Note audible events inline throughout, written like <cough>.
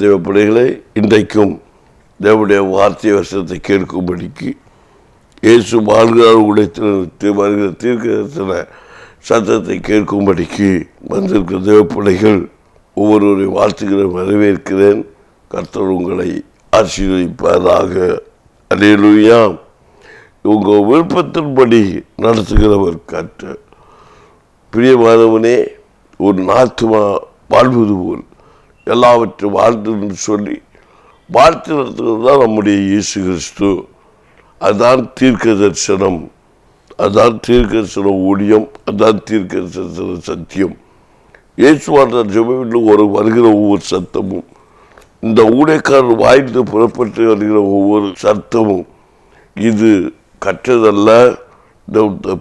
தேவ தேவப்படைகளை இன்றைக்கும் தேவனுடைய வார்த்தை வருஷத்தை கேட்கும்படிக்கு இயேசு வாழ்கிறார் உடைத்த வருகிற தீர்க்கதரிசன சத்தத்தை கேட்கும்படிக்கு வந்திருக்கிற தேவப்படைகள் ஒவ்வொருவரை வாழ்த்துக்கிற வரவேற்கிறேன். கர்த்தர் உங்களை ஆசீர்வதிப்பதாக அலையலுயா உங்கள் விருப்பத்தின்படி நடத்துகிறவர் கற்று பிரியமானவனே ஒரு நாத்துமா வாழ்வது போல் எல்லாவற்றையும் வாழ்த்துன்னு சொல்லி வாழ்த்து நடத்துகிறது தான் நம்முடைய இயேசு கிறிஸ்து. அதுதான் தீர்க்க தரிசனம் அதுதான் தீர்க்க தரிசன ஊழியம். அதான் தீர்க்க தரிசன சத்தியம் இயேசுவான ஜெபவில் ஒரு வருகிற ஒவ்வொரு சத்தமும் இந்த ஊழியக்காரர் வாய்ந்து புறப்பட்டு வருகிற ஒவ்வொரு சத்தமும் இது கற்றதல்ல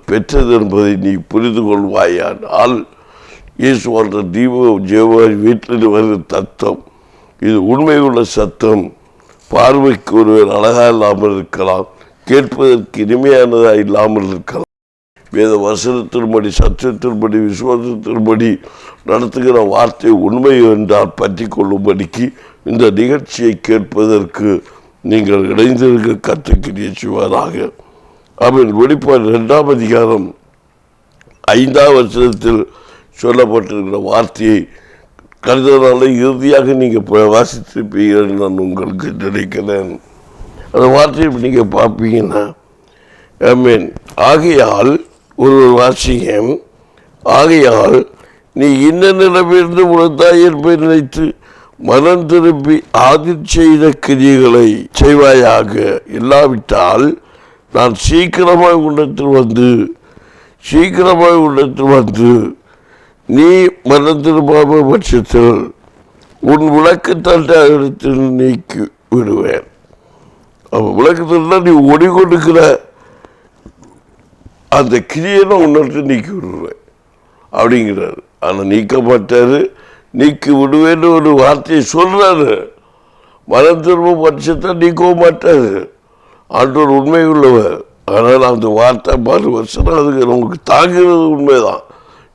பெற்றது என்பதை நீ புரிந்து கொள்வாயானால் இயேசுவான தீபம் ஜெவ வீட்டில் வருது தத்துவம் இது உண்மையுள்ள சத்தம். பார்வைக்கு ஒருவர் அழகாக இல்லாமல் இருக்கலாம். கேட்பதற்கு இனிமையானதாக இல்லாமல் இருக்கலாம். வேத வசனத்தின்படி சத்தியத்தின்படி விசுவாசத்தின்படி நடத்துகிற வார்த்தை உண்மை என்றால் பற்றி கொள்ளும்படிக்கு இந்த நிகழ்ச்சியை கேட்பதற்கு நீங்கள் இணைந்திருக்க கற்றுக்கிறிய சிவராக. அவன் வெளிப்பாடு இரண்டாம் அதிகாரம் ஐந்தாம் வருஷத்தில் சொல்லப்பட்டிருக்கிற வார்த்தையை கருதுனால இறுதியாக நீங்கள் வாசித்திருப்பீர்கள் நான் உங்களுக்கு நினைக்கிறேன். அந்த வார்த்தையை நீங்கள் பார்ப்பீங்கன்னா ஐ மீன் ஆகையால் ஒரு வாசியம் ஆகையால் நீ இன்ன நிலமிருந்து உனதாய் என்பதை நினைத்து மனம் திருப்பி ஆதி செய்த கிரியைகளை செய்வாயாக. இல்லாவிட்டால் நான் சீக்கிரமாக உன்னத்தில் வந்து சீக்கிரமாக உன்னத்தில் வந்து நீ மனம் பட்சத்தில் உன் விளக்கு தண்டாயிரத்தில் நீக்கி விடுவேன். அவன் விளக்கத்தில் நீ ஓடிக்கொண்டிருக்கிற அந்த கிரியனை உன்னிட்டு நீக்கி விடுவேன். அப்படிங்கிறாரு. ஆனால் நீக்க மாட்டார் நீக்கி விடுவேன்னு ஒரு வார்த்தையை சொல்கிறாரு மனம் திரும்ப பட்சத்தை நீக்கவும் மாட்டார். ஆண்டோர் உண்மை உள்ளவர் ஆனால் அந்த வார்த்தை பாரு வருஷம் அதுக்கு நமக்கு தாங்கிறது உண்மைதான்.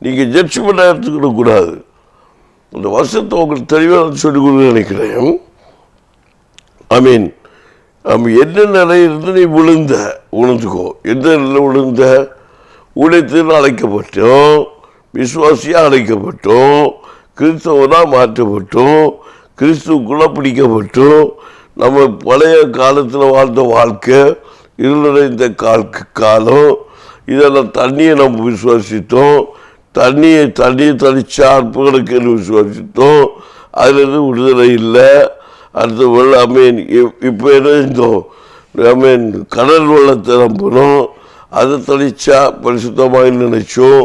நீங்கள் ஜட்ஜ்மெண்ட்டாக எடுத்துக்கிடக்கூடாது இந்த வருஷத்தை உங்களுக்கு தெளிவாக சொல்லிக் கொடுக்க நினைக்கிறேன். ஐ மீன் நம்ம என்ன நிலையிலிருந்து நீ விழுந்த? உணர்ந்துக்கோ. எந்த நிலையில் விழுந்த? உழைத்து அழைக்கப்பட்டோம். விசுவாசியாக அழைக்கப்பட்டோம். கிறிஸ்தவனாக மாற்றப்பட்டோம். கிறிஸ்துக்குள்ளே பிடிக்கப்பட்டோம். நம்ம பழைய காலத்தில் வாழ்ந்த வாழ்க்கை இருளடைந்த கால் காலம் இதெல்லாம் தண்ணியை நம்ம விசுவாசித்தோம். தண்ணியை தண்ணி தனிச்சா கேள்வி விசுவாசித்தோம் அதுலேருந்து விடுதலை இல்லை. அடுத்த வெள்ள ஐ மீன் இப்போ என்ன இருந்தோம் ஐ மீன் கடல் வெள்ளத்தை நம்பணும் அதை தனிச்சா பரிசுத்தமாக நினைச்சோம்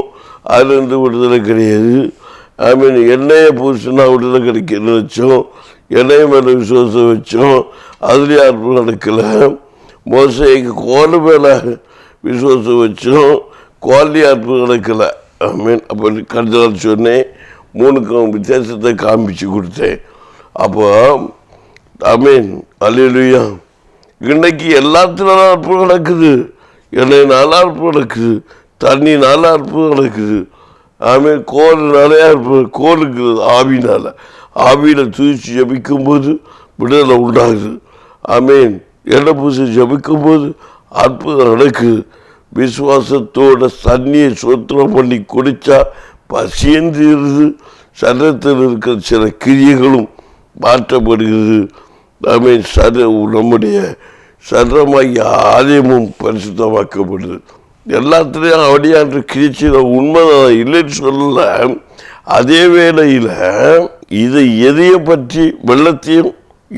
அதுலேருந்து விடுதலை கிடையாது. ஐ மீன் எண்ணெயை பூசினா விடுதலை கிடைக்க நினைச்சோம் எண்ணெய் மேலே விசுவாசம் வச்சோம் அதுலேயும் அற்புதம் நடக்கலை. மோசைக்கு கோல் மேலே விசுவாசம் வச்சோம் குவாலிட்டி அற்புதம் நடக்கலை. மீன் அப்போ கருதல் சொன்னேன் மூணுக்கும் வித்தியாசத்தை காமிச்சு கொடுத்தேன். அப்போ அமீன் அலையிலுயா இன்னைக்கு எல்லாத்துலாம் அற்புதம் நடக்குது. எண்ணெய் நல்லா அற்புதம் நடக்குது. தண்ணி நல்லா அற்புதம் நடக்குது. ஆமீன். கோல் நிறையா அற்புதம் கோலுக்கு ஆவினால். ஆவியில் தூச்சி ஜபிக்கும்போது விடுதலை உண்டாகுது. ஆமீன். எண்ணெய் பூசி ஜபிக்கும்போது அற்புதம் நடக்குது. விசுவாசத்தோட தண்ணியை சுத்தம் பண்ணி குடித்தா பசியந்திருது சரத்தில் இருக்கிற சில கிரியைகளும் மாற்றப்படுகிறது. நம்மை சர நம்முடைய சரமாகிய ஆலயமும் பரிசுத்தமாக்கப்படுது. எல்லாத்துலேயும் அவடியான்ற கிரிச்சியில் உண்மைதான் இல்லைன்னு சொல்லல. அதே வேளையில் இதை எதையை பற்றி வெள்ளத்தையும்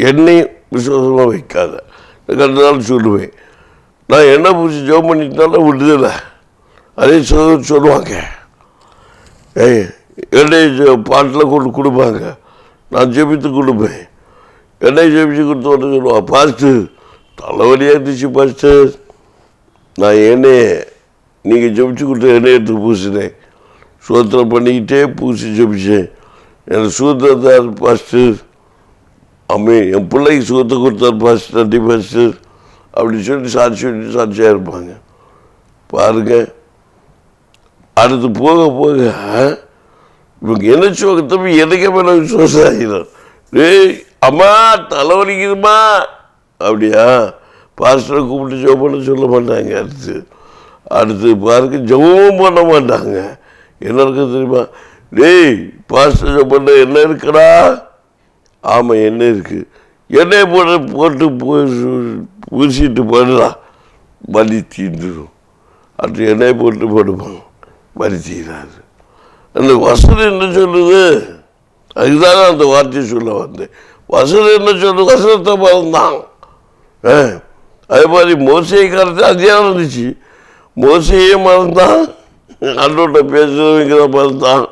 எண்ணெயும் விசுவாசமாக வைக்காத. கண்டாலும் சொல்லுவேன். நான் என்ன பூசி ஜோம் பண்ணிட்டாலும் விடுதலை. அதே சொல்ல சொல்லுவாங்க. ஏய் எண்ணெய் பாட்டில் கொண்டு கொடுப்பாங்க. நான் ஜெபித்து கொடுப்பேன். எண்ணெய் ஜெபிச்சு கொடுத்து வந்து சொல்லுவான் பாஸ்ட்டு தலைவலியாக இருந்துச்சு பாஸ்ட்டு. நான் எண்ணெயை நீங்கள் ஜெபிச்சு கொடுத்த எண்ணெய் எடுத்து பூசினேன். சூத்திரம் பண்ணிக்கிட்டே பூசி ஜெபிச்சேன். எனக்கு சூத்திரத்தார் பாஸ்ட்டு. அம்மே என் பிள்ளைக்கு சூத்த கொடுத்தார் பாஸ்ட்டு நன்றி பாஸ்ட்டு. அப்படி சொல்லி சாட்சி சொல்லி சாட்சியாக இருப்பாங்க பாருங்க அடுத்து போக போக இவங்க என்ன சோகத்தை எனக்கு மேலே விசுவாசம் ஆகிடும் டேய் அம்மா தலைவலிக்குதுமா அப்படியா பாஸ்டரை கூப்பிட்டு ஜெபம் பண்ண சொல்ல மாட்டாங்க அடுத்து அடுத்து பாருக்கு ஜெபமும் பண்ண மாட்டாங்க என்ன இருக்கு தெரியுமா டேய் பாஸ்டர் ஜெபம் பண்ண என்ன இருக்குடா ஆமாம் என்ன இருக்கு எண்ணெய் போட்டு போட்டு பூ- பூசிட்டு போடுறா வலி தீந்துடும் அடுத்து எண்ணெய் போட்டு போடுவோம் வலி தீராது. அந்த வசனம் என்ன சொல்லுது? அதுதான் அந்த வார்த்தையை சொல்ல வந்தேன். வசதி என்ன சொல்லுது? வசனத்தை மறந்தான் ஆ, அதே மாதிரி மோசையை கருத்து அதிகம் இருந்துச்சு. மோசையே மறந்தான். அன்றோட்ட பேசுறவங்க மறந்தான்.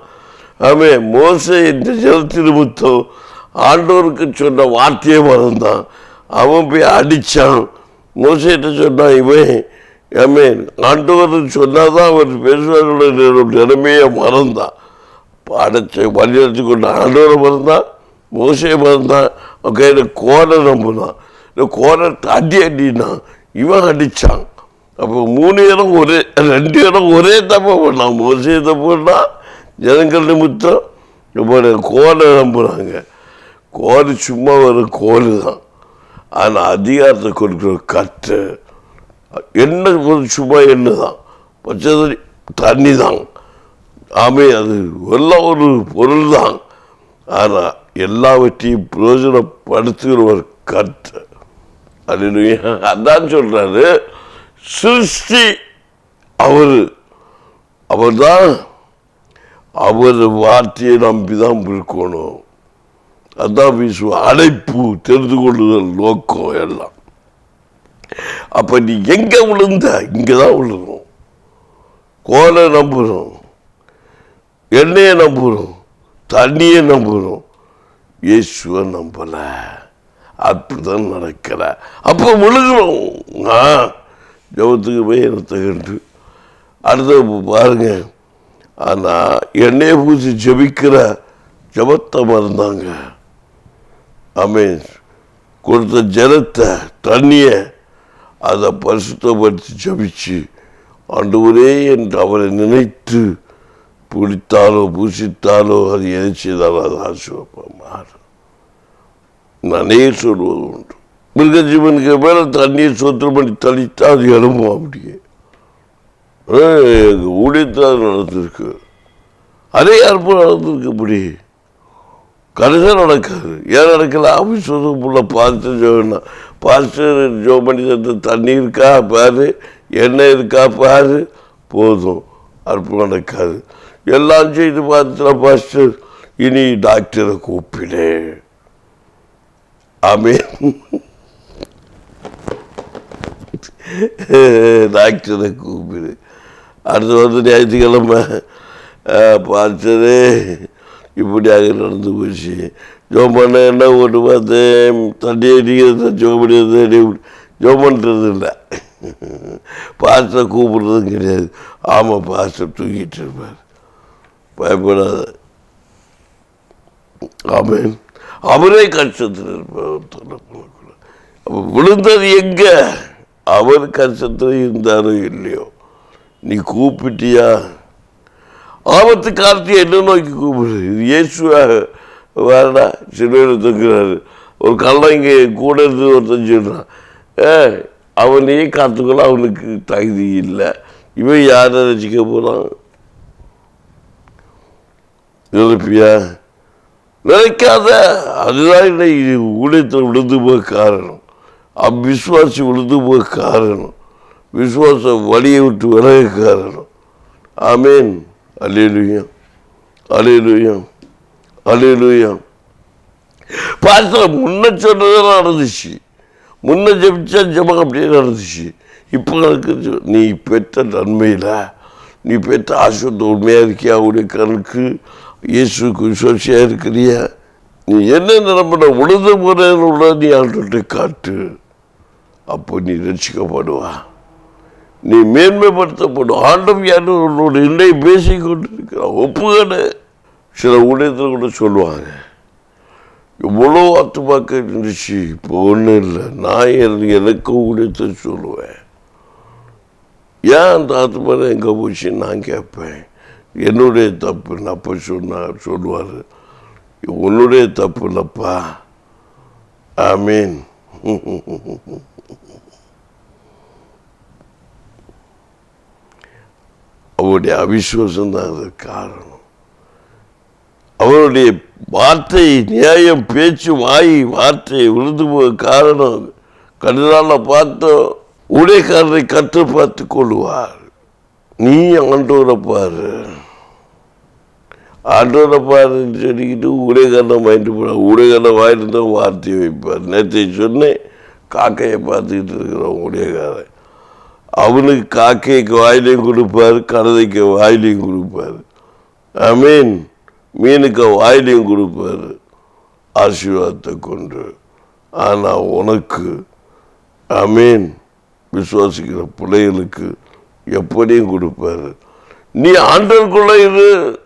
ஆமே மோசை இந்த ஜலத்தின் முத்தம் ஆண்டோருக்கு சொன்ன வார்த்தையே மறந்தான். அவன் போய் அடித்தான் மோசிட்ட சொன்னான் இவன் ஆமே ஆண்டவர் சொன்னாதான் அவர் பேசுவார்கள் நிலைமையை மறந்தான். அடைச்சி வழி கொண்டு ஆண்டவரை மறந்தான். மோசையை மறந்தான். அவன் கையில் கோரை நம்பினான். இந்த கோரை அடி அடினான். இவன் அடித்தான் அப்போ மூணு இடம் ஒரே ரெண்டு இடம் ஒரே தப்பை பண்ணான். மோசையை தப்பு பண்ணான் ஜனங்கள் நிமித்தம். இப்போ கோலை நம்புகிறாங்க கோல் சும்மா ஒரு கோல் தான். ஆனால் அதிகாரத்தை கொடுக்குற கற்று என்ன ஒரு சும்மா என்ன தான். பச்சை தண்ணி தான். ஆமே அது எல்லாம் ஒரு பொருள் தான். ஆனால் எல்லாவற்றையும் பிரயோஜனப்படுத்துகிற ஒரு கற்று அது அதான் சொல்கிறாரு சிருஷ்டி அவர். அவர் தான் அவர் வார்த்தையை நம்பி தான் இருக்கணும். அதான் விசுவ அழைப்பு தெரிந்து கொள்ளுதல் நோக்கம் எல்லாம். அப்ப நீ எங்க விழுந்த? இங்கதான் விழுணும் கோலை நம்புறோம். எண்ணெயை நம்புறோம். தண்ணியை நம்புறோம். இயேசுவை நம்பல. அற்புதம் நடக்கல அப்ப விழுகிறோம். ஆ ஜபத்துக்கு போய் என்னத்தை கண்டு அடுத்த பாருங்க. ஆனா எண்ணெயை பூசி ஜபிக்கிற ஜபத்தை மறந்தாங்க ஆமீன் கொடுத்த ஜலத்தை தண்ணியை அதை பரிசுத்தப்படுத்தி ஜபிச்சு ஆண்டவரே என்று அவரை நினைத்து பிடித்தாலோ பூசித்தாலோ அது எதை செய்தாலோ அது ஆசுவப்பம் மாறும் நானே சொல்வது உண்டு. மிருக ஜீவனுக்கு மேலே தண்ணியை சொத்து பண்ணி தளித்தா அது எழும்பும் அப்படியே ஊழியத்தில் நடந்திருக்கு. அதே அற்புதம் நடந்திருக்கு இப்படி. கடைசியாக நடக்காது ஏன் நடக்கல ஆஃபீஸ் புள்ள பாஸ்டர் ஜோனா பாஸ்டர் ஜோ பண்ணி தந்த தண்ணி இருக்கா? பாரு. எண்ணெய் இருக்கா? பாரு. போதும். அற்புதம் நடக்காது எல்லாம் செய்து பார்த்துல பாஸ்டர் இனி டாக்டரை கூப்பிடு ஆமே டாக்டரை கூப்பிடு. அடுத்து வந்து ஞாயிற்றுக்கிழமை பாஸ்டரு இப்படியாக நடந்து போச்சு. ஜோம் பண்ண என்ன ஓட்டு பார்த்தேன் தண்ணி அடிக்கிறது ஜோம் பண்ணியது ஜோம் பண்ணுறது இல்லை பாஸ்டர் கூப்பிடுறதும் கிடையாது. ஆமாம் பாஸ்டர் தூக்கிட்டு இருப்பார். பயப்படாத. ஆமேன். அவரே கஷ்டத்தில் இருப்பார் விழுந்தது எங்க? அவர் கஷ்டத்தில் இருந்தாரோ இல்லையோ? நீ கூப்பிட்டியா? ஆபத்து காலத்தை என்ன நோக்கி கூப்பிடுது? இது இயேசுவாக வேறடா சிலுவையில் தூக்குறாரு ஒரு கள்ளம் இங்கே கூட இருந்து ஒருத்தன் சொல்கிறான் ஏ அவனையே காத்துக்கொள்ள அவனுக்கு தகுதி இல்லை. இவன் யாரை ரசிக்க போகிறான் நினைப்பியா நினைக்காத. அதுதான் இன்னைக்கு ஊழியத்தில் விழுந்து போக காரணம். அவ்விசுவாசி விழுந்து போக காரணம். விஸ்வாசம் வழியை விட்டு விலக காரணம். ஆமேன். அலேலுயம் அலேலுயம் அலேலுயம் பாஸ்டர் முன்ன சொன்னதெல்லாம் நடந்துச்சு. முன்ன ஜபிச்சா ஜபம் அப்படியே நடந்துச்சு. இப்போ நடக்குது நீ பெற்ற நன்மையில் நீ பெற்ற ஆசுவத்தை உண்மையாக இருக்கியா? உடைய கணக்கு இயேசுக்கு விசுவாசியாக இருக்கிறியா? நீ என்ன நிரம்பின? உழுது முறையில் உள்ள நீ ஆண்டு காட்டு. அப்போ நீ ரசிக்கப்படுவா நீ மேன்மைப்படுத்தப்படும். ஆண்டம் யாரும் உன்னோட இல்லை பேசி கொண்டிருக்கிறான். ஒப்புகடு சில ஊழியத்தில் கூட சொல்லுவாங்க. எவ்வளோ ஆத்துமாக்க இருந்துச்சு இப்போ ஒன்றும் இல்லை. நான் எனக்கு ஊழியத்தை சொல்லுவேன். ஏன் அந்த ஆத்மா எங்கே போச்சு நான் கேட்பேன். என்னுடைய தப்பு நான் அப்போ சொன்னா சொல்லுவார். உன்னுடைய தப்பு இல்லைப்பா ஐ மீன் <laughs> அவருடைய அவிசுவாசம் தான் காரணம். அவருடைய வார்த்தை நியாயம் பேச்சு வாய் வார்த்தை விழுந்து போக காரணம். கடுதால பார்த்தோம் உடைக்காரரை கற்று பார்த்து கொள்வார். நீ ஆண்டோரை பாரு. ஆண்டோரை பாருன்னு சொல்லிக்கிட்டு ஊழியக்காரனை வாங்கிட்டு போட ஊழியக்காரனை வாங்கிட்டு தான் வார்த்தையை வைப்பார். நேற்று சொன்னேன் காக்கையை பார்த்துக்கிட்டு இருக்கிறோம் உடையகாரன் அவனுக்கு காக்கைக்கு வாயிலையும் கொடுப்பார் கழுதைக்கு வாயிலையும் கொடுப்பார். ஐ மீன் மீனுக்கு வாயிலையும் கொடுப்பார். ஆசீர்வாதத்தை கொண்டு. ஆனால் உனக்கு அமீன் விசுவாசிக்கிற பிள்ளைகளுக்கு எப்படியும் கொடுப்பாரு. நீ ஆண்டவருக்குள்ள இரு.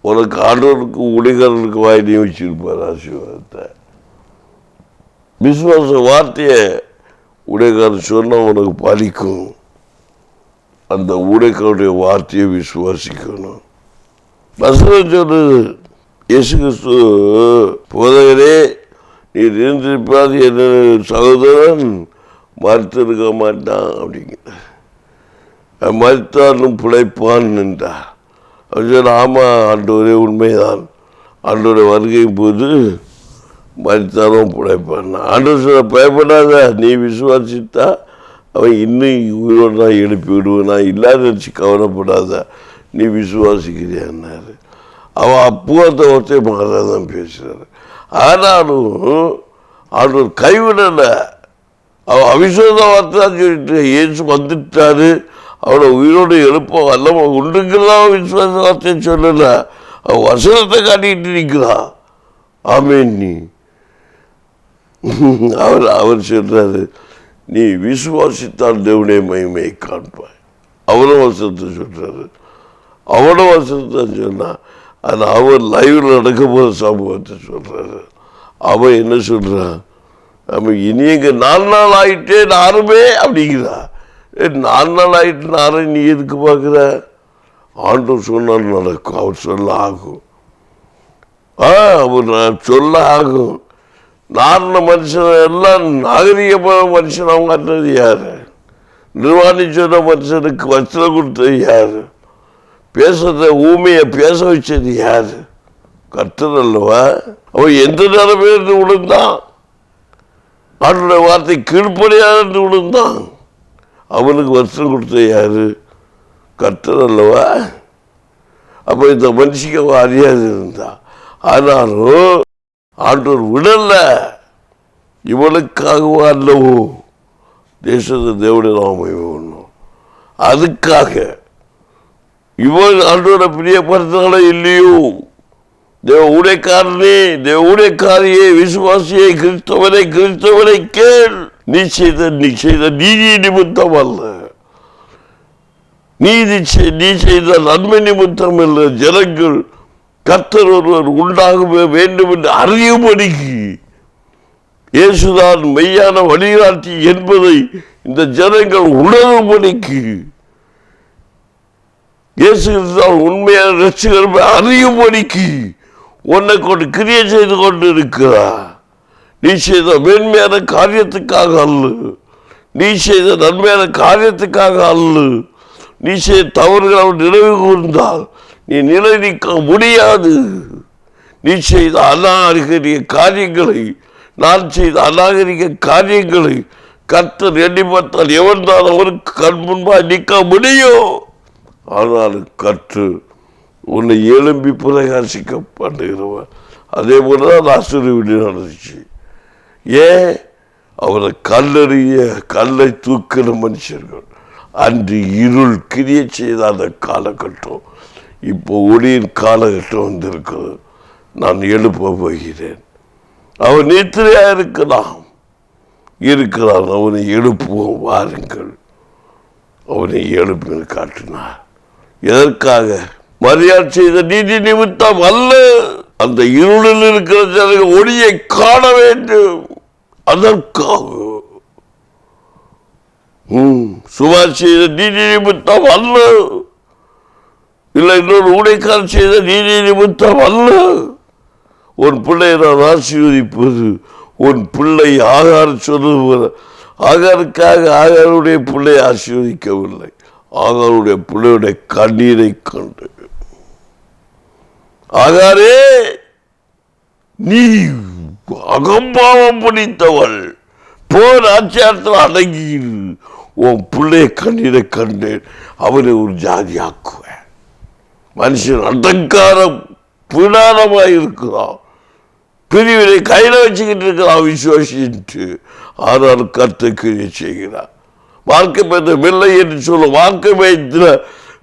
உனக்கு ஆண்டவருக்கு உடைகளுக்கு வாயிலையும் வச்சிருப்பார் ஆசீர்வாதத்தை. விசுவாச வார்த்தையை ஊழியக்காரர் சொன்னால் உனக்கு பலிக்கும். அந்த ஊழியக்காருடைய வார்த்தையை விசுவாசிக்கணும். வசனம் சொல்றது இயேசு கிறிஸ்து போதகரே நீ இருந்திருப்பாது என்ன சகோதரன் மறுத்திருக்க மாட்டான் அப்படிங்கிற மறுத்தாலும் பிழைப்பான் என்றார். அப்படின்னு சொன்ன ஆமாம் ஆண்டோரே உண்மைதான். ஆண்டோடைய வருகையும் போது மறித்தாலும் பிழைப்பான் ஆண்டு சொல்ல பயப்படாத நீ விசுவாசித்தா அவன் இன்னும் உயிரோடு தான் எழுப்பி விடுவேன்? நான் இல்லாத நினச்சி கவலைப்படாத. நீ விசுவாசிக்கிறியான்னாரு அவன் அப்போ அந்த மாறாக தான் பேசுகிறாரு ஆனாலும் ஆண்டவர் கைவிடலை. அவன் அவிசுவாச வார்த்தை சொல்லிட்டு ஏசு வந்துட்டாரு. அவனை உயிரோடு எழுப்ப வல்லம உண்டுங்கெல்லாம் விசுவாச வார்த்தைன்னு சொல்லலை. அவன் வசனத்தை காட்டிக்கிட்டு நிற்கிறான் ஆமேன் நீ. <laughs> அவர் அவர் சொல்கிறாரு நீ விசுவாசித்தால் தேவனுடைய மகிமையை காண்பாய். அவனும் வசனத்தை சொல்கிறாரு அவனும் வசனத்தை சொன்னா அது அவர் லைவில் நடக்க போகிற சம்பவத்தை சொல்கிறாரு அவன் என்ன சொல்கிறான் நம்ம இனி எங்கே நாலு நாள் ஆயிட்டே நாருமே அப்படிங்கிறா. ஏ, நாலு நாள் ஆகிட்டு நாரை நீ எதுக்கு பார்க்குற? ஆண்டவர் சொன்னால் நடக்கும். அவர் சொல்ல ஆகும். ஆ அவர் நான் சொல்ல ஆகும். நார்ன மனுஷன் எல்லாம் நாகரிகமான மனுஷன் அவங்க அண்ணது யார்? நிர்வாணி மனுஷனுக்கு வஸ்திரம் கொடுத்தது யார்? பேசுகிறத ஊமையை பேச வச்சது யார்? கர்த்தர் அல்லவா? அவன் எந்த நேரம் இருந்து விழுந்தான். அவனுடைய வார்த்தை கீழ்ப்படியாக இருந்து விழுந்தான். அவனுக்கு வருஷம் கொடுத்தது யார்? கர்த்தர் அல்லவா? அப்போ இந்த மனுஷிக்கு அவன் அறியாது இருந்தான். ஆனாலும் ஆண்டவர் விடல. இவனுக்காகவோ அல்லவோ தேசத்து தேவடைய நாம ஒன்றும் அதுக்காக இவன் ஆண்டோட பிரியப்படுத்தாலும் இல்லையோ? தேவ ஊடைக்காரனே தேவ ஊடைக்காரியே விசுவாசியை கிறிஸ்தவனை கிறிஸ்தவனை கேள். நீ செய்த நீ செய்த நீதி நிமித்தம் அல்ல. நீதி நீ செய்த நன்மை நிமித்தம் இல்லை ஜனங்கள் கர்த்தர் ஒருவர் உண்டாக வேண்டும் என்று அறியும்படிக்கு இயேசுதான் மெய்யான வழிகாட்டி என்பதை இந்த ஜனங்கள் உணரும்படிக்கு இயேசு தான் உண்மையான ரட்சகர் அறியும்படிக்கு உன்னை கொண்டு கிரியை செய்து கொண்டு இருக்கிறார் நீ செய்த மேன்மையான காரியத்துக்காக அல்ல. நீ செய்த நன்மையான காரியத்துக்காக அல்ல. நீ செய்த தவறுகள் அவன் நினைவு கூர்ந்தால் நீ நிலை நிற்க முடியாது. நீ செய்த அநாகரிக காரியங்களை நான் செய்த அநாகரிக காரியங்களை கர்த்தர் எண்ணி பார்த்தால் எவன் தான் அவருக்கு கண் முன்பாக நிற்க முடியும்? ஆனால் கற்று உன்னை எழும்பி பிரகாசிக்க பண்ணுகிறவன். அதே போல தான் ஆசிரியர் வீடு நடந்துச்சு. ஏன்? அவரை கல்லறிய கல்லை தூக்கிற மனுஷர்கள் அன்று இருள் கிரிய செய்த அந்த காலகட்டம். இப்போ ஒளியின் காலகட்டம் வந்திருக்கிறது. நான் எழுப்ப போகிறேன். அவன் நித்திரையா இருக்கலாம். இருக்கிறான் அவனை எழுப்புவோம். வாருங்கள். அவனை எழுப்பின்னு காட்டினார். எதற்காக? மரியாதை செய்த நீதி நிமித்தம் அல்ல. அந்த இருளில் இருக்கிற ஜனங்கள் ஒளியை காண வேண்டும். அதற்காக. சுபாஷ் செய்த நீதி நிமித்தம் அல்ல. இல்லை இன்னொரு ஊடைக்கால் செய்த நீதி நிமித்தம் அல்ல. உன் பிள்ளையை நான் ஆசீர்வதிப்பது உன் பிள்ளை ஆகார் சொல்லுவது. ஆகாருக்காக ஆகாருடைய பிள்ளை ஆசீர்வதிக்கவில்லை. ஆகாருடைய பிள்ளையுடைய கண்ணீரை கண்டு. ஆகாரே நீ அகம்பாவம் பிடித்தவள் போர் ஆச்சாரத்தில் அடங்கியிரு. உன் பிள்ளைய கண்ணீரை கண்டேன். அவனை ஒரு ஜாதியாக்கும். மனுஷன் அடங்காரம் பிடாரமாக இருக்கிறான். பிரிவினை கையில் வச்சுக்கிட்டு இருக்கிறான் விசுவாசின்ட்டு. ஆனால் கருத்தை செய்கிறான் வாழ்க்கை பெற்ற வெள்ளை என்று சொல்லும் வாழ்க்கை வைத்திர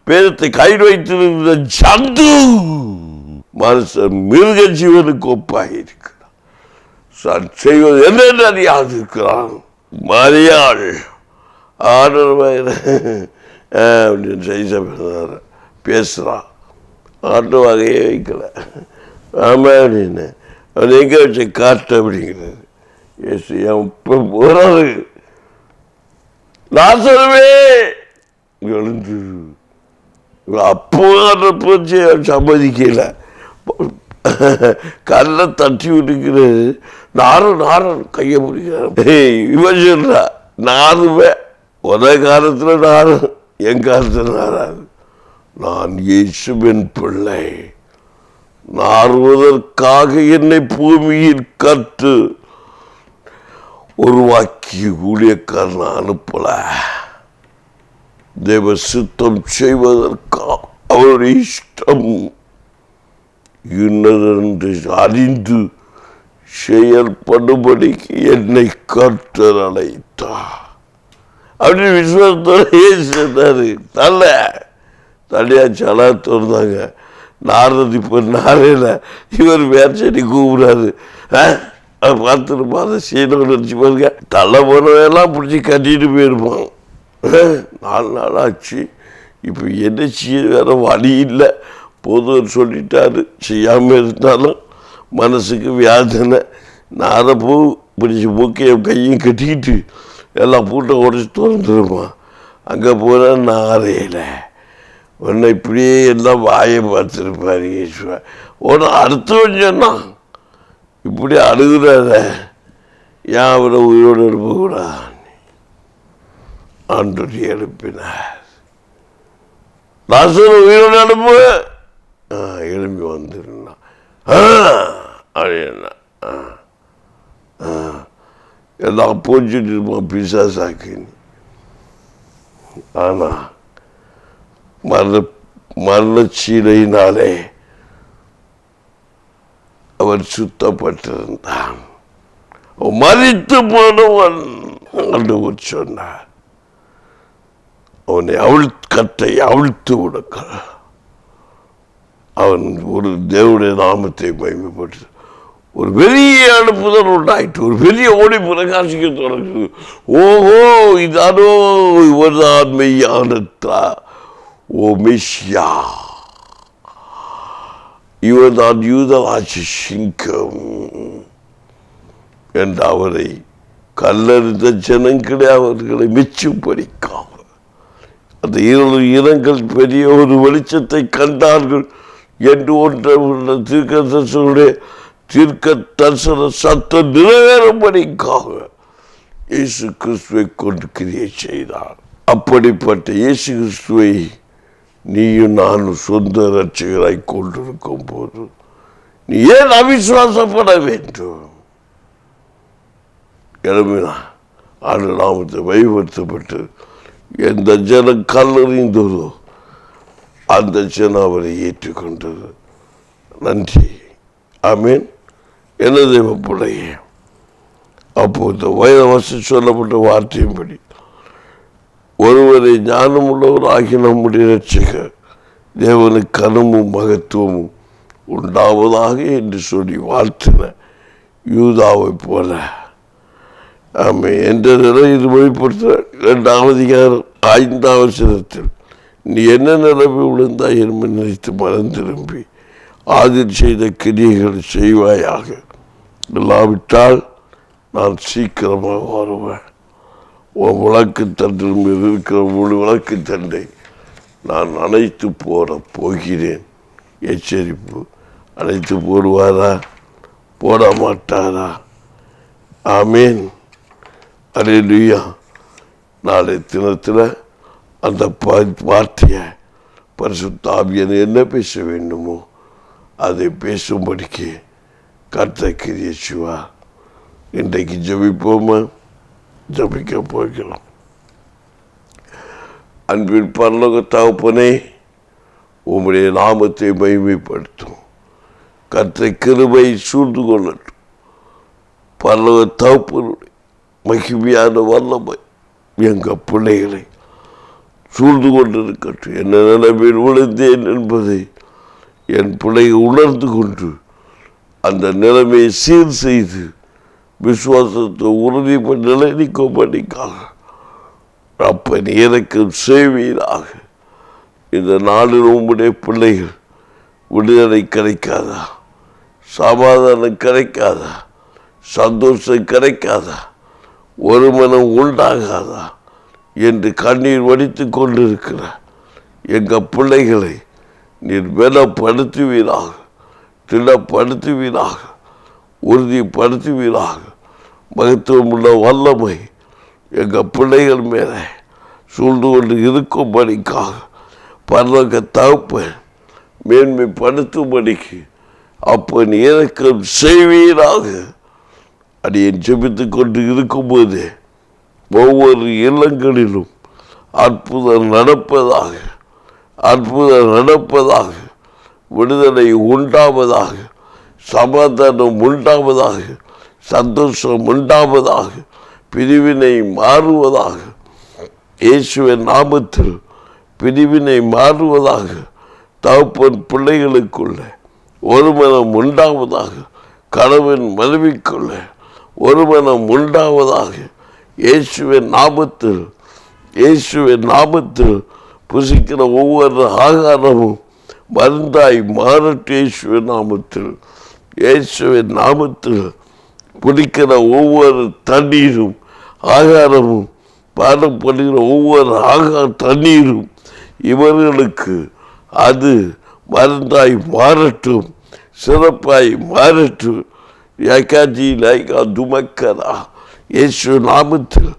பேரத்தை கையில் வைத்திருந்த ஜந்து மனுஷன் மிருக ஜீவனுக்கு ஒப்பாக இருக்கிறான். செய்வது என்னென்று அறியாது இருக்கிறான். மரியாள். ஆண்டவர் அப்படின்னு செய்த பேசுகிறான் ஆட்டு வகையே வைக்கல. ஆமா அப்படின்னு அவன் எங்கே வச்சு காட்டு அப்படிங்கிறது. ஏசு எப்போ போகிறாரு லாசருவே எழுந்து. அப்போ போச்சு சம்மதிக்கல. கல்லை தட்டி விட்டுக்கிறது. நாரும் நாரன் கையை பிடிக்கிறான் இவன் சொல்றா நாருமே ஒரே காலத்தில் நாரும் என் காலத்தில் நாராது நான் இயேசுவின் பிள்ளை. நாறுவதற்காக என்னை பூமியில் கற்று உருவாக்கி ஊழியக்காரன் அனுப்பல. தேவ சித்தம் செய்வதற்காக அவருடைய இஷ்டம். இன்னதென்று அறிந்து செயல்படும்படிக்கு என்னை கர்த்தர் அழைத்தார். அப்படின்னு விஸ்வாசத்தோடையே சொன்னாரு தனியாக தள்ளியா சலா திறந்தாங்க நாரது இப்போ நாரையில் இவர் மேற்சடி கூப்பிடாரு பார்த்துட்டு பார்த்து செய்யணும்னு நினச்சி பாருங்க. தலை போனவெல்லாம் பிடிச்சி கட்டிட்டு போயிருப்பான். நாலு நாள் ஆச்சு. இப்போ என்ன செய்ய? வேற வழி இல்லை. பொதுவர் சொல்லிட்டாரு. செய்யாமல் இருந்தாலும் மனசுக்கு வியாதனை நாரை பூ பிடிச்சி மூக்கையும் கையும் கட்டிக்கிட்டு எல்லாம் பூட்டை உடச்சி திறந்துருப்பான். அங்கே போனால் நாரையில் உன்னை இப்படியே எல்லாம் வாயை பார்த்துருப்பாரு ஈஸ்வா. ஒன்று அர்த்தம் சொன்னான் இப்படி அழுகுறாத. ஏன் அவரை உயிரோடு எழுப்பக்கூடாது ஆண்டு எழுப்பினார். லாசர் உயிரோடு அனுப்பு. எழும்பி வந்துருந்தான் ஆ அப்படின்னா எல்லாம் போச்சுட்டு இருப்பான் பிசாசாக்கின்னு. ஆனால் மரண மரணச்சீலையினாலே அவன் சுத்தப்பட்டிருந்தான். மறித்து போனவன் ஆண்டவர் சொன்னார். அவனை அவிழ் கட்டை அவிழ்த்து விடுக்க அவன் ஒரு தேவனுடைய நாமத்தை மகிமைப்பட்டு ஒரு பெரிய அனுப்புதல் உண்டாயிட்டு ஒரு பெரிய ஓடி பிரகாசிக்க தொடங்குது. ஓஹோ இதானோ இவர்தான் மெய்யானத்தா ஓ மெஷியா இவர்தான் யூதராட்சி சிங்கம் என்று அவரை கல்லறிந்த ஜனங்களே அவர்களை மிச்சம் படிக்காமல் அந்த இரண்டு இனங்கள் பெரிய ஒரு வெளிச்சத்தை கண்டார்கள் என்று ஒன்ற தீர்க்க தரிசனுடைய தீர்க்க தரிசன சத்தம் நிறைவேறும்படிக்காக இயேசு கிறிஸ்துவை கொண்டு கிரியை செய்தார். அப்படிப்பட்ட இயேசு கிறிஸ்துவை நீயும் நானும் சொந்த ரட்சகராய் கொண்டிருக்கும் போது நீ ஏன் அவிசுவாசப்பட வேண்டும்? எழுமினா ஆண்டு நாமத்தை வழிபடுத்தப்பட்டு எந்த ஜனம் கல்லறிந்ததோ அந்த ஜனம் அவரை ஏற்றுக்கொண்டது நன்றி. ஆமீன். என்ன தெய்வ பிள்ளையே அப்போது வசதி சொல்லப்பட்ட வார்த்தையின்படி ஒருவரை ஞானமுள்ளவராகி நம்முடைய ரட்சகர் தேவனுக்கு கனமும் மகத்துவமும் உண்டாவதாக என்று சொல்லி வாழ்த்தின யூதாவை போல. ஆமை என்ற நிலையில் வெளிப்படுத்த இரண்டாவது அதிகாரம் ஐந்தாவது சிரத்தில் நீ என்ன நிலவு விழுந்தாய் என்று நினைத்து மனம் திரும்பி ஆதிர் செய்த கிரியைகளை செய்வாயாக. இல்லாவிட்டால் நான் சீக்கிரமாக வருவேன். விளக்கு தண்டில் மீது இருக்கிற ஒரு விளக்கு தண்டை நான் அணைத்து போட போகிறேன். எச்சரிப்பு. அழைத்து போடுவாரா? போட மாட்டாரா? ஆமீன். அலையிலுயா நாளை தினத்தில் அந்த பா வார்த்தையை பரிசுத்தாபியன் என்ன பேச வேண்டுமோ அதை பேசும்படிக்கு கர்த்த கிரியச்சுவா இன்றைக்கு ஜபிப்போமா? ஜபிக்க போகிறோம். அன்பின் பரலோக தகப்பனே உம்முடைய நாமத்தை மகிமைப்படுத்தும். கற்றை கிருபை சூழ்ந்து கொள்ளட்டும். பரலோக தகப்பனுடைய மகிமையான வல்லமை எங்கள் பிள்ளைகளை சூழ்ந்து கொண்டிருக்கட்டும். என்ன நிலைமையில் விழுந்தேன் என்பதை என் பிள்ளையை உணர்ந்து கொண்டு அந்த நிலைமையை சீர் செய்து விசுவாசத்தை உறுதி உறுதிப்பட நிலைநிற்கும்படிக்காக அப்பன் எனக்கு செய்வீராக இந்த நாளில் உம்முடைய பிள்ளைகள் விடுதலை கிடைக்காதா? சமாதானம் கிடைக்காதா? சந்தோஷம் கிடைக்காதா? ஒரு மனம் உண்டாகாதா? என்று கண்ணீர் வடித்து கொண்டிருக்கிற எங்கள் பிள்ளைகளை நீர் பலப்படுத்துவீராக திடப்படுத்துவீராக. உறுதிப்படுத்துவீராக மகத்துவமுள்ள வல்லமை எங்கள் பிள்ளைகள் மேலே சூழ்ந்து கொண்டு இருக்கும்படிக்காக பரலோக தகப்பன் மேன்மைப்படுத்தும்படிக்கு நீ இறக்கம் செய்வீராக. அடியேன் ஜெபித்து கொண்டு இருக்கும்போது ஒவ்வொரு இல்லங்களிலும் அற்புதம் நடப்பதாக அற்புதம் நடப்பதாக விடுதலை உண்டாவதாக சமதனம் உண்டாவதாக சந்தோஷம் உண்டாவதாக பிரிவினை மாறுவதாக இயேசுவின் நாமத்தில் பிரிவினை மாறுவதாக தகப்பன் பிள்ளைகளுக்குள்ள ஒருமனம் உண்டாவதாக கணவன் மனைவிக்குள்ள ஒருமனம் உண்டாவதாக இயேசுவின் நாமத்தில் இயேசுவின் நாமத்தில் புசிக்கிற ஒவ்வொரு ஆகாரமும் மருந்தாய் மாறட்டு இயேசுவின் நாமத்தில். இயேசுவின் நாமத்தில் குடிக்கிற ஒவ்வொரு தண்ணீரும் ஆகாரமும் பாடப்படுகிற ஒவ்வொரு ஆகா தண்ணீரும் இவர்களுக்கு அது மருந்தாய் மாறட்டும் சிறப்பாய் மாறட்டும். ஏகாஜி லைகா துமக்கரா இயேசு நாமத்தில்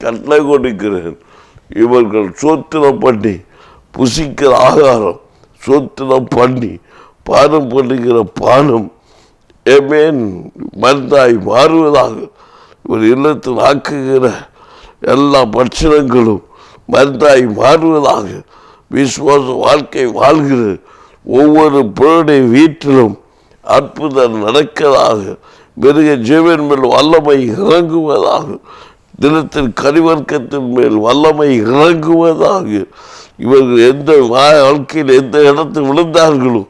கட்டளை கொடுக்கிறேன். இவர்கள் சோத்திரம் பண்ணி புசிக்கிற ஆகாரம் சோத்திரம் பண்ணி பானம் பண்ணுகிற பானம் ஏமேன் மருந்தாய் மாறுவதாக ஒரு இல்லத்தில் ஆக்குகிற எல்லா பட்சணங்களும் மருந்தாய் மாறுவதாக விசுவாச வாழ்க்கை வாழ்கிற ஒவ்வொரு பிள்ளைடைய வீட்டிலும் அற்புதம் நடக்கிறதாக மிருக ஜீவன் மேல் வல்லமை இறங்குவதாக தினத்தின் கரிவர்க்கத்தின் மேல் வல்லமை இறங்குவதாக இவர்கள் எந்த வாழ்க்கையில் எந்த இடத்தில் விழுந்தார்களோ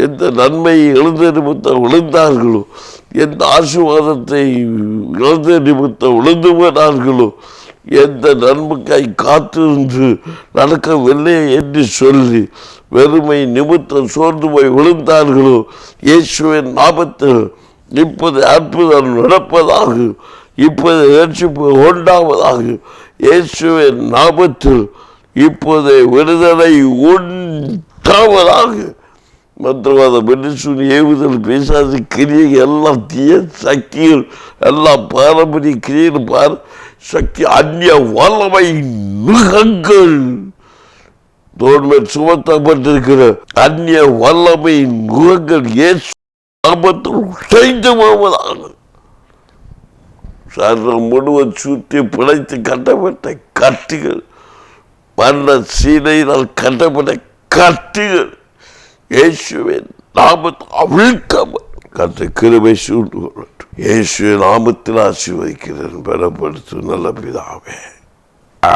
எந்த நன்மையை எழுந்த நிமித்தம் விழுந்தார்களோ எந்த ஆசீர்வாதத்தை இழந்த நிமித்தம் விழுந்து போனார்களோ எந்த நன்மைக்காய் காத்திருந்து நடக்கவில்லை என்று சொல்லி வெறுமை நிமித்தம் சோர்ந்து போய் விழுந்தார்களோ இயேசுவின் நாபத்தில் இப்போது அற்புதம் நடப்பதாக இப்போது ரட்சிப்பு உண்டாவதாக இயேசுவின் நாபத்தில் இப்போது விடுதலை உண்டாவதாக மந்திரவாத மனுஷன் ஏவுதல் பேசாத கிரியை எல்லாம் தீய சக்திகள் எல்லாம் பாரம்பரிய கிரியைகள் பார் சக்தி அந்நிய வல்லமை மிருகங்கள். தோல்மேல் சுமத்தப்பட்டிருக்கிற அந்நிய வல்லமை முகங்கள் இயேசு செய்து போவதாக. சர்வம் முழுவதும் சுற்றி பிழைத்து கட்டப்பட்ட கட்டுகள் மன்ன சீனையினால் கட்டப்பட்ட கட்டுகள். இயேசுவின் நாமத்தை அவிழ்க்காமல் கற்று கிருபை சூழ்ந்து கொள்ளட்டும் இயேசு நாமத்தில் ஆசீர்வதிக்கிறேன். பெறப்படுத்தும் நல்ல பிதாவே. ஆ